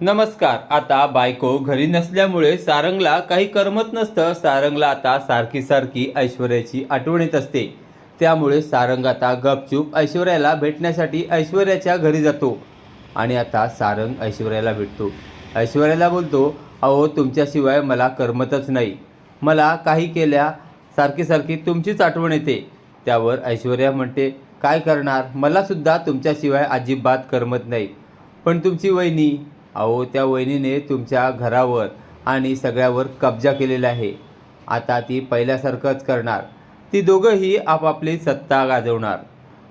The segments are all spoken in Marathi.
नमस्कार आता बायको घरी नसल्यामुळे सारंगला काही करमत नसतं. सारंगला आता सारखी सारखी ऐश्वर्याची आठवण येत असते. त्यामुळे सारंग आता गपचूप ऐश्वर्याला भेटण्यासाठी ऐश्वर्याच्या घरी जातो. आणि आता सारंग ऐश्वर्याला भेटतो. ऐश्वर्याला बोलतो अहो तुमच्याशिवाय मला करमतच नाही. मला काही केल्या सारखी सारखी तुमचीच आठवण येते. त्यावर ऐश्वर्या म्हणते काय करणार? मलासुद्धा तुमच्याशिवाय अजिबात करमत नाही. पण तुमची वहिनी अहो त्या वहिनीने तुमच्या घरावर आणि सगळ्यावर कब्जा केलेला आहे. आता ती पहिल्यासारखंच करणार. ती दोघंही आपापली सत्ता गाजवणार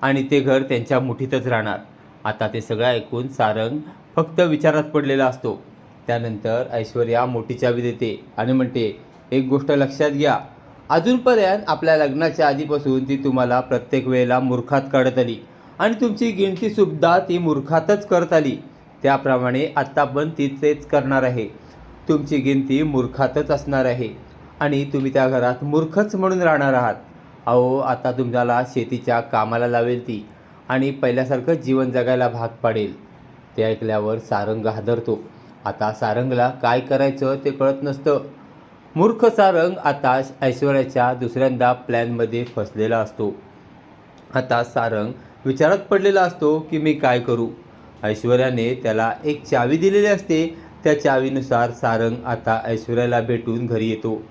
आणि ते घर त्यांच्या मुठीतच राहणार. आता ते सगळं ऐकून सारंग फक्त विचारात पडलेला असतो. त्यानंतर ऐश्वर्या मोठी चावी देते आणि म्हणते एक गोष्ट लक्षात घ्या. अजूनपर्यंत आपल्या लग्नाच्या आधीपासून ती तुम्हाला प्रत्येक वेळेला मूर्खात काढत आली आणि तुमची गिणतीसुद्धा ती मूर्खातच करत आली. त्याप्रमाणे आत्ता पण ती तेच करणार आहे. तुमची गिनती मूर्खातच असणार आहे. आणि तुम्ही त्या घरात मूर्खच म्हणून राहणार आहात. अहो आता तुम्हाला शेतीच्या कामाला लावेल ती आणि पहिल्यासारखं जीवन जगायला भाग पाडेल. ते ऐकल्यावर सारंग हादरतो. आता सारंगला काय करायचं ते कळत नसतं. मूर्ख सारंग आता ऐश्वर्याच्या दुसऱ्यांदा प्लॅनमध्ये फसलेला असतो. आता सारंग विचारात पडलेला असतो की मी काय करू? ऐश्वर्याने त्याला एक चावी दिलेली असते. त्या चावीनुसार सारंग आता ऐश्वर्याला भेटून घरी येतो.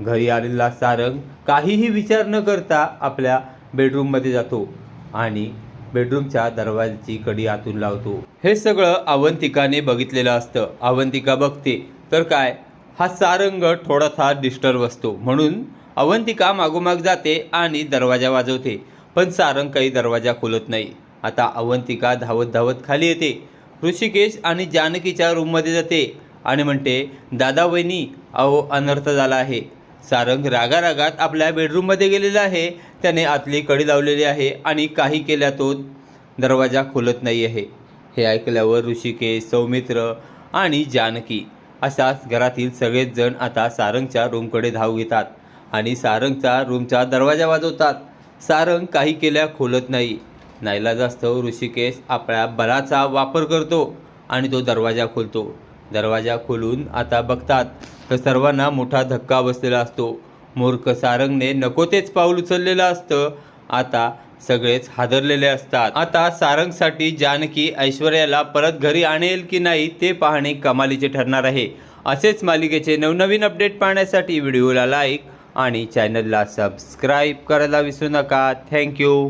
घरी आलेला सारंग काहीही विचार न करता आपल्या बेडरूममध्ये जातो आणि बेडरूमच्या दरवाजाची कडी आतून लावतो. हे सगळं अवंतिकाने बघितलेलं असतं. अवंतिका बघते तर काय? हा सारंग थोडासा डिस्टर्ब असतो. म्हणून अवंतिका मागोमाग जाते आणि दरवाजा वाजवते. पण सारंग काही दरवाजा खोलत नाही. आता अवंतिका धावत धावत खाली येते. ऋषिकेश आणि जानकीच्या रूममध्ये जाते आणि म्हणते दादा वहिनी अहो अनर्थ झाला आहे. सारंग रागारागात आपल्या बेडरूममध्ये गेलेला आहे. त्याने आतली कडी लावलेली आहे आणि काही केल्या तो दरवाजा खोलत नाही आहे. हे ऐकल्यावर ऋषिकेश सौमित्र आणि जानकी अशाच घरातील सगळेच जण आता सारंगच्या रूमकडे धाव घेतात आणि सारंगचा रूमचा दरवाजा वाजवतात. सारंग काही केल्या खोलत नाही. नाईलाजास्तव ऋषिकेश आपल्या बलाचा वापर करतो आणि तो दरवाजा खोलतो. दरवाजा खोलून आता बघतात तर सर्वांना मोठा धक्का बसलेला असतो. मूर्ख सारंगने नको तेच पाऊल उचललेलं असतं. आता सगळेच हादरलेले असतात. आता सारंगसाठी जानकी ऐश्वर्याला परत घरी आणेल की नाही ते पाहणे कमालीचे ठरणार आहे. असेच मालिकेचे नवनवीन अपडेट पाहण्यासाठी व्हिडिओला लाईक आणि चॅनलला सबस्क्राईब करायला विसरू नका. थँक्यू.